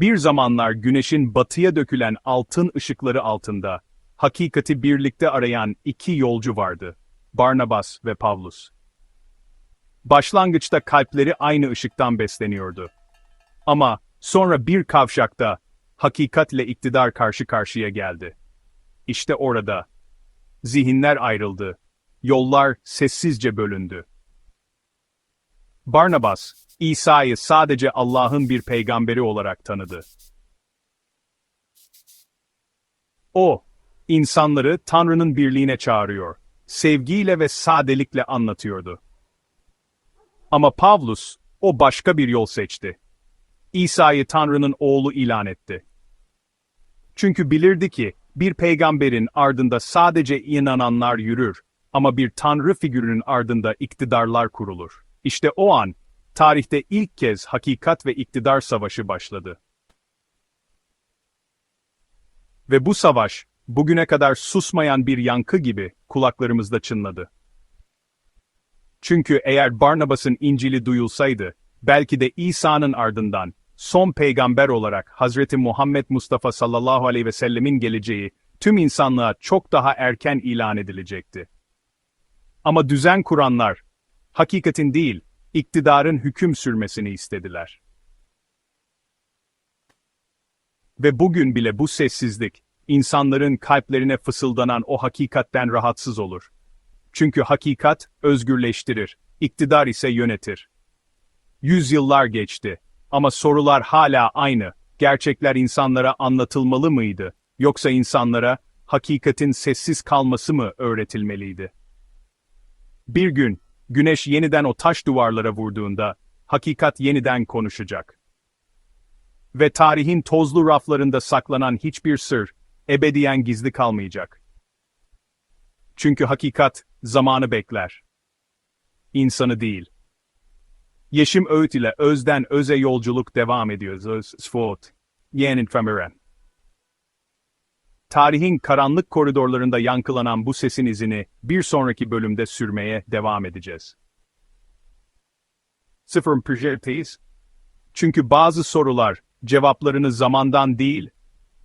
Bir zamanlar güneşin batıya dökülen altın ışıkları altında, hakikati birlikte arayan iki yolcu vardı. Barnabas ve Pavlus. Başlangıçta kalpleri aynı ışıktan besleniyordu. Ama sonra bir kavşakta hakikatle iktidar karşı karşıya geldi. İşte orada zihinler ayrıldı. Yollar sessizce bölündü. Barnabas, İsa'yı sadece Allah'ın bir peygamberi olarak tanıdı. O, insanları Tanrı'nın birliğine çağırıyor, sevgiyle ve sadelikle anlatıyordu. Ama Pavlus, o başka bir yol seçti. İsa'yı Tanrı'nın oğlu ilan etti. Çünkü bilirdi ki, bir peygamberin ardında sadece inananlar yürür, ama bir tanrı figürünün ardında iktidarlar kurulur. İşte o an, tarihte ilk kez hakikat ve iktidar savaşı başladı. Ve bu savaş, bugüne kadar susmayan bir yankı gibi kulaklarımızda çınladı. Çünkü eğer Barnabas'ın İncil'i duyulsaydı, belki de İsa'nın ardından, son peygamber olarak Hazreti Muhammed Mustafa sallallahu aleyhi ve sellemin geleceği, tüm insanlığa çok daha erken ilan edilecekti. Ama düzen kuranlar, hakikatin değil, iktidarın hüküm sürmesini istediler. Ve bugün bile bu sessizlik, insanların kalplerine fısıldanan o hakikatten rahatsız olur. Çünkü hakikat, özgürleştirir, iktidar ise yönetir. Yüzyıllar geçti, ama sorular hala aynı. Gerçekler insanlara anlatılmalı mıydı, yoksa insanlara, hakikatin sessiz kalması mı öğretilmeliydi? Bir gün, güneş yeniden o taş duvarlara vurduğunda, hakikat yeniden konuşacak. Ve tarihin tozlu raflarında saklanan hiçbir sır, ebediyen gizli kalmayacak. Çünkü hakikat, zamanı bekler. İnsanı değil. Yeşim Öğüt ile özden öze yolculuk devam ediyor. Svot. Yenin Femiren. Tarihin karanlık koridorlarında yankılanan bu sesin izini bir sonraki bölümde sürmeye devam edeceğiz. Sıfır projecteyiz. Çünkü bazı sorular cevaplarını zamandan değil,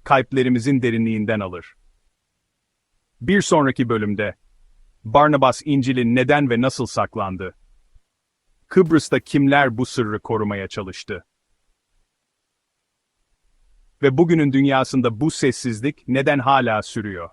kalplerimizin derinliğinden alır. Bir sonraki bölümde Barnabas İncil'in neden ve nasıl saklandı? Kıbrıs'ta kimler bu sırrı korumaya çalıştı? Ve bugünün dünyasında bu sessizlik neden hala sürüyor?